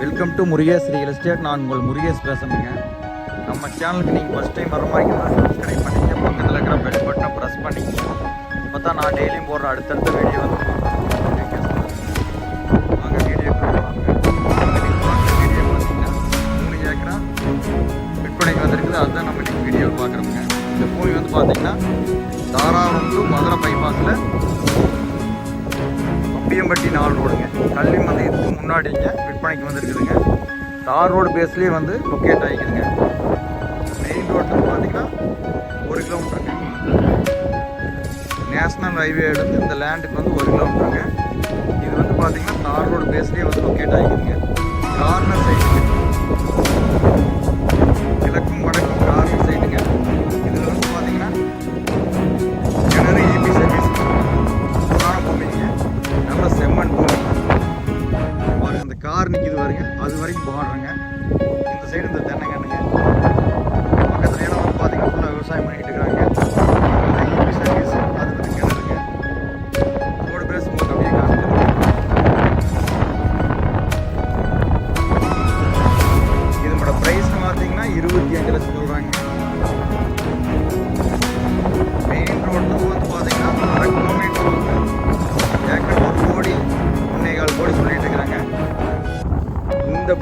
Welcome to Murugesh real estate நான் உங்கள் முருகேஷ் பேசுகிறேங்க நம்ம சேனலுக்கு நீங்கள் ஃபஸ்ட் டைம் வர மாதிரி சப்ஸ்கிரைப் பண்ணிங்க. பக்கத்தில் இருக்கிற பெல் பட்டனை ப்ரெஸ் பண்ணிங்க. அப்போ தான் நான் டெய்லியும் போடுற அடுத்தடுத்த வீடியோ வந்து நாங்கள் வீடியோ வீடியோ பார்த்தீங்கன்னா மூணு ஏக்கரா விற்பனைக்கு வந்திருக்குது. அதுதான் நம்ம இன்னைக்கு வீடியோ பார்க்குறோங்க இந்த பூமி வந்து பார்த்தீங்கன்னா தாராபுரம் டு மதுரை பைபாஸில் கல்லியம்பட்டி நாலு ரோடுங்க. கல்வி மந்தயத்துக்கு முன்னாடிங்க விற்பனைக்கு வந்திருக்குதுங்க. தார் ரோடு பேஸ்லேயே வந்து லொக்கேட் ஆகிக்குதுங்க. மெயின் ரோட்டில் பார்த்தீங்கன்னா ஒரு கிலோமீட்டருங்க நேஷ்னல் ஹைவேலேருந்து இந்த லேண்டுக்கு வந்து ஒரு கிலோமீட்டருங்க இது வந்து பார்த்தீங்கன்னா தார் ரோடு பேஸ்லேயே வந்து லொக்கேட் ஆகிக்குதுங்க.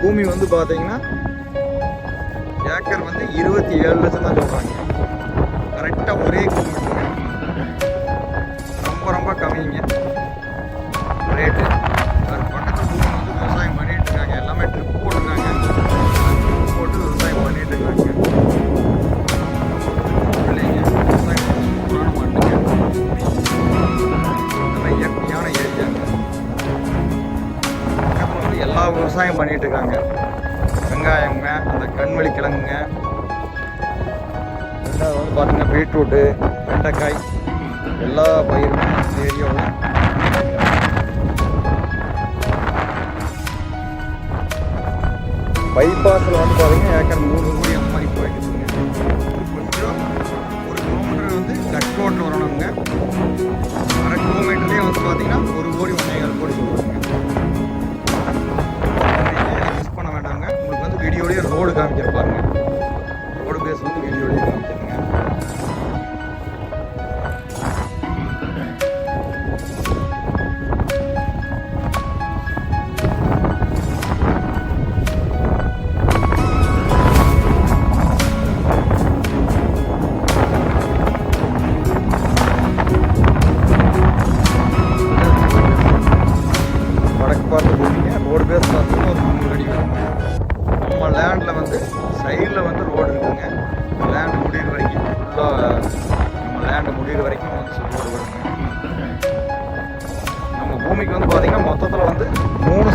பூமி வந்து பார்த்தீங்கன்னா ஏக்கர் வந்து இருபத்தி ஏழு லட்சம் தான் சொல்கிறாங்க பக்கத்தில் விவசாயம் பண்ணிட்டு இருக்காங்க வெங்காயங்க அந்த கண்வழி கிழங்குங்க. ரெண்டாவது வந்து பார்த்தீங்கன்னா பீட்ரூட்டு வெண்டைக்காய் எல்லா பயிருமே இந்த ஏரியாவில் பைபாஸில் வந்து பார்த்தீங்கன்னா ஏக்கர் மூணு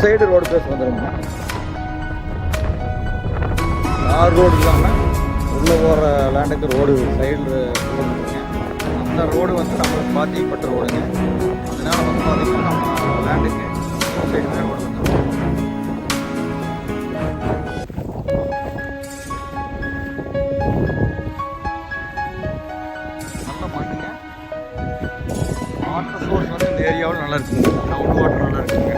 சைடு ரோடு பேஸ் வந்துடுங்க தார் ரோடு இல்லாமல் உள்ளே போகிற லேண்டுக்கு ரோடு சைடில் அந்த ரோடு வந்து நம்மளுக்கு பாத்தியப்பட்ட ரோடுங்க. அதனால் வந்து பார்த்தீங்கன்னா நம்ம லேண்டுக்கு சைடு ரோடு வந்துடும் வாட்டர் சோர்ஸ் வந்து இந்த ஏரியாவில் நல்லா இருக்குங்க. கிரவுண்ட் வாட்டர் நல்லா இருக்குங்க.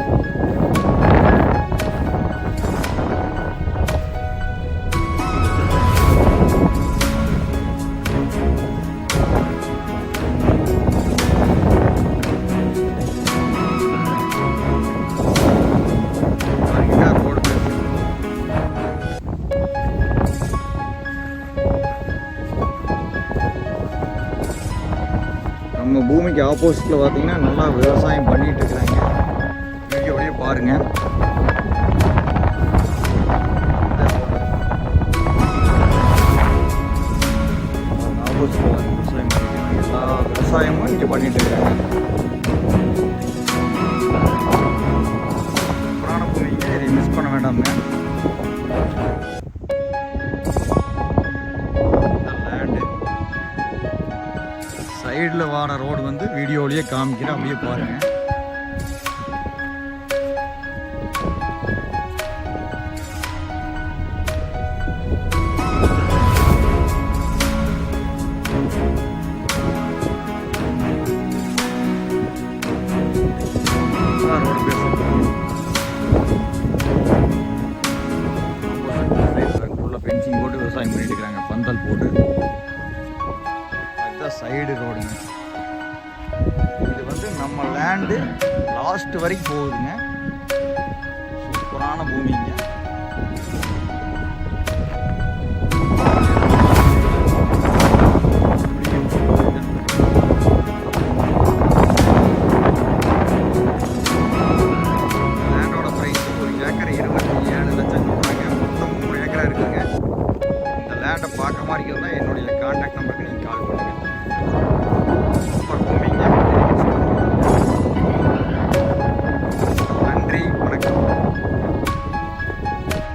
நம்ம பூமிக்கு ஆப்போசிட்டில் பார்த்தீங்கன்னா நல்லா விவசாயம் பண்ணிகிட்டு இருக்கிறாங்க வீடியோடய பாருங்க. ஆப்போசிட்டில் விவசாயம் பண்ணிட்டு இருக்காங்க. எல்லா விவசாயமும் இங்கே இருக்காங்க. புராண பூமி இதை மிஸ் பண்ண வேண்டாங்க சைடில் வார ரோடு வந்து வீடியோலேயே காமிக்கிறேன் அப்படியே பாருங்க. சைடு ரோடுங்க. இது வந்து நம்ம லேண்டு லாஸ்ட் வரைக்கும் போகுதுங்க. சூப்பரான பூமிங்க. லேண்டை பார்க்குற மாதிரி இருந்தால் என்னுடைய கான்டாக்ட் நம்பருக்கு நீங்கள் கால்